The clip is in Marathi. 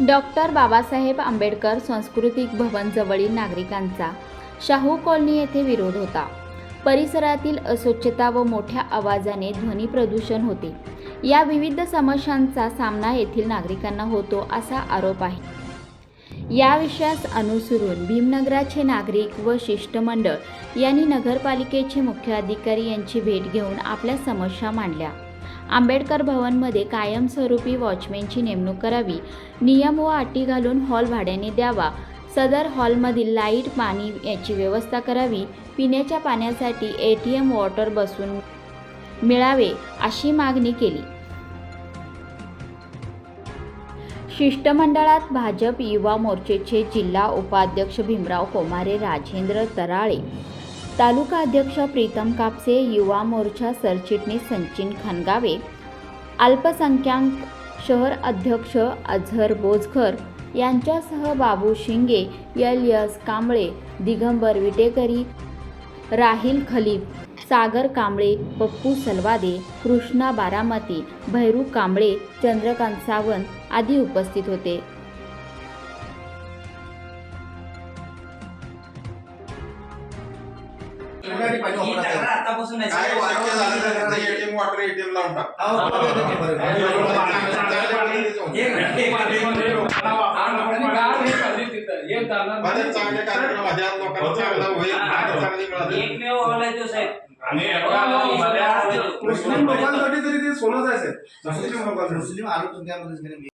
डॉक्टर बाबासाहेब आंबेडकर सांस्कृतिक भवन जवळील नागरिकांचा शाहू कॉलनी येथे विरोध होता. परिसरातील अस्वच्छता व मोठ्या आवाजाने ध्वनी प्रदूषण होते. या विविध समस्यांचा सामना येथील नागरिकांना होतो असा आरोप आहे. या विषयास अनुसरून भीमनगराचे नागरिक व शिष्टमंडळ यांनी नगरपालिकेचे मुख्य अधिकारी यांची भेट घेऊन आपल्या समस्या मांडल्या. आंबेडकर भवनमध्ये कायमस्वरूपी वॉचमॅनची नेमणूक करावी. नियम व अटी घालून हॉल भाड्याने द्यावा. सदर हॉलमधील लाइट पाणी याची व्यवस्था करावी. पिण्याच्या पाण्यासाठी ए टी एम वॉटर बसून मिळावे अशी मागणी केली. शिष्टमंडळात भाजप युवा मोर्चेचे जिल्हा उपाध्यक्ष भीमराव कोमारे राजेंद्र तराळे तालुका अध्यक्ष प्रीतम कापसे युवा मोर्चा सरचिटणीस संचिन खानगावे अल्पसंख्याक शहर अध्यक्ष अझहर बोजकर यांच्यासह बाबू शिंगे यल यस कांबळे दिगंबर विटेकरी राहिल खलीफ सागर कांबळे पप्पू सलवादे कृष्णा बारामती भैरू कांबळे चंद्रकांत सावंत आदी उपस्थित होते. सगळ्यांनी पाहिजे ही वापरायचं. आतापासून आहे. काय शक्य झालं तर ते ATM वाटर ATM लावून टाक. हा, वापरायचं ते बरं. चांगल्या पद्धतीने जाऊन. एक घंटे बरेच चांगले कार्यक्रम आहेत. या लोकांना चांगला होईल आणि चांगली मिळाली. एकमेव हॉल आहे तो साहेब लोकांसाठी तरी ते सोनं जायचं मुस्लिम आलो